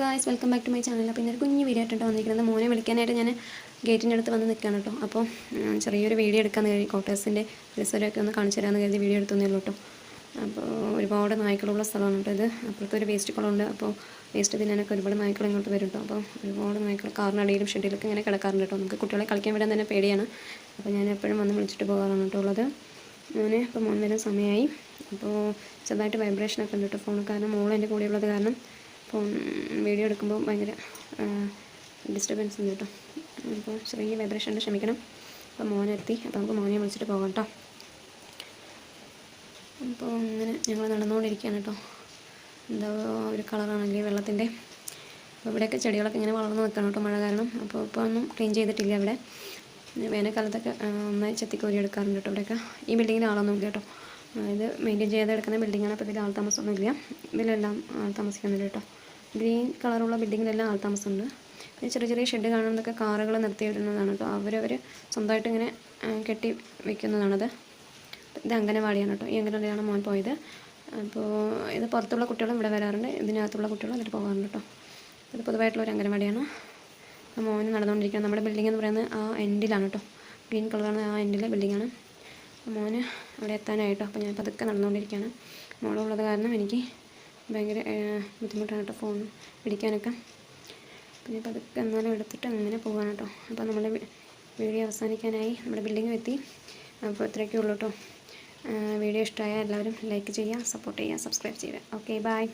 Guys welcome back to my channel അപ്പോൾ ഇന്നൊരു കുഞ്ഞ് വീഡിയോ ആയിട്ട് വന്നിരിക്കുന്നത്. മോനെ വിളിക്കാനായിട്ട് ഞാൻ ഗേറ്റിന്റെ അടുത്ത് വന്ന് നിൽക്കുകയാണ് കേട്ടോ അപ്പോൾ ചെറിയൊരു വീഡിയോ എടുക്കാമെന്ന് കരുതി. കോട്ടേഴ്സിന്റെ പരിസരമൊക്കെ ഒന്ന് കാണിച്ചു തരാമെന്ന് കരുതി വീഡിയോ എടുത്തതേ ഉള്ളൂ കേട്ടോ അപ്പോൾ ഒരുപാട് നായ്ക്കളുള്ള സ്ഥലമാണ് കേട്ടോ ഇത്. അപ്പുറത്ത് ഒരു വേസ്റ്റ് കുളമുണ്ട് അപ്പോൾ വേസ്റ്റ് തിന്നാനൊക്കെ ഒരുപാട് നായ്ക്കൾ ഇങ്ങോട്ട് വരും കേട്ടോ അപ്പോൾ ഒരുപാട് നായ്ക്കൾ കാറിനടിയിലും ഷെഡിലൊക്കെ ഇങ്ങനെ കിടക്കാറുണ്ട് കേട്ടോ നമുക്ക് കുട്ടികളെ കളിക്കാൻ വിടാൻ തന്നെ പേടിയാണ്. അപ്പോൾ ഞാൻ എപ്പോഴും വന്ന് വിളിച്ചിട്ട് പോകാറാണ് കേട്ടോ ഉള്ളത്. മോനെ ഇപ്പോൾ മോൻ വരുന്ന സമയമായി അപ്പോൾ ചെറുതായിട്ട് വൈബ്രേഷനൊക്കെ ഉണ്ട് കേട്ടോ ഫോൺ കാരണം മോൾ എന്റെ കൂടെയുള്ളത് കാരണം ഫോൺ വീഡിയോ എടുക്കുമ്പോൾ ഭയങ്കര ഡിസ്റ്റർബൻസ് ഉണ്ട് കേട്ടോ. അപ്പോൾ ചെറിയ വൈബ്രേഷൻ ഉണ്ട് ക്ഷമിക്കണം. അപ്പോൾ മോനെത്തി അപ്പോൾ നമുക്ക് മോനെ വിളിച്ചിട്ട് പോകാം കേട്ടോ. അപ്പോൾ ഇങ്ങനെ ഞങ്ങൾ നടന്നുകൊണ്ടിരിക്കുകയാണ് കേട്ടോ. എന്താ ഒരു കളറാണെങ്കിൽ വെള്ളത്തിന്റെ. അപ്പോൾ ഇവിടെയൊക്കെ ചെടികളൊക്കെ ഇങ്ങനെ വളർന്ന് നിൽക്കണം കേട്ടോ മഴ കാരണം. അപ്പോൾ ഇപ്പോൾ ഒന്നും ക്ലീൻ ചെയ്തിട്ടില്ല ഇവിടെ. വേനൽക്കാലത്തൊക്കെ നന്നായി ചെത്തിക്കോരി എടുക്കാറുണ്ട് കേട്ടോ ഇവിടെയൊക്കെ. ഈ ബിൽഡിങ്ങിൽ ആളൊന്നും ഇല്ല കേട്ടോ. ഇത് മെയിന്റെയിൻ ചെയ്ത് എടുക്കുന്ന ബിൽഡിങ്ങാണ് അപ്പോൾ ഇതിൽ ആൾ താമസമൊന്നും ഇല്ല ഇതിലെല്ലാം ആൾ താമസിക്കുന്നില്ല കേട്ടോ ഗ്രീൻ കളറുള്ള ബിൽഡിങ്ങിലെല്ലാം ആൾ താമസമുണ്ട് പിന്നെ ചെറിയ ചെറിയ ഷെഡ് കാണുന്നതൊക്കെ കാറുകൾ നിർത്തിയിടുന്നതാണ് കേട്ടോ. അവരവർ സ്വന്തമായിട്ട് ഇങ്ങനെ കെട്ടി വെക്കുന്നതാണത്. ഇത് അംഗനവാടിയാണ് കേട്ടോ. ഈ അംഗനവാടിയാണ് മോൻ പോയത്. അപ്പോൾ ഇത് പുറത്തുള്ള കുട്ടികളും ഇവിടെ വരാറുണ്ട്. ഇതിനകത്തുള്ള കുട്ടികളും അതിൽ പോകാറുണ്ട് കേട്ടോ. ഇത് പൊതുവായിട്ടുള്ള ഒരു അംഗനവാടിയാണ്. മോന് നടന്നുകൊണ്ടിരിക്കുന്നത്. നമ്മുടെ ബിൽഡിംഗ് എന്ന് പറയുന്നത് ആ എൻഡിലാണ് കേട്ടോ. ഗ്രീൻ കളറാണ് ആ എൻഡിലെ ബിൽഡിങ്ങാണ് മോന് അവിടെ എത്താനായിട്ടോ. അപ്പോൾ ഞാൻ പതുക്കെ നടന്നുകൊണ്ടിരിക്കുകയാണ്. മോളുള്ളത് കാരണം എനിക്ക് ഭയങ്കര ബുദ്ധിമുട്ടാണ് കേട്ടോ ഫോൺ പിടിക്കാനൊക്കെ. ഞാൻ പതുക്കെ എന്നാലും എടുത്തിട്ട് അങ്ങനെ പോകാണ് കേട്ടോ. അപ്പോൾ നമ്മുടെ വീഡിയോ അവസാനിക്കാനായി നമ്മുടെ ബിൽഡിങ്ങും എത്തി. അപ്പോൾ ഇത്രയൊക്കെ ഉള്ളൂ കേട്ടോ. വീഡിയോ ഇഷ്ടമായ എല്ലാവരും ലൈക്ക് ചെയ്യുക സപ്പോർട്ട് ചെയ്യുക സബ്സ്ക്രൈബ് ചെയ്യുക. Okay bye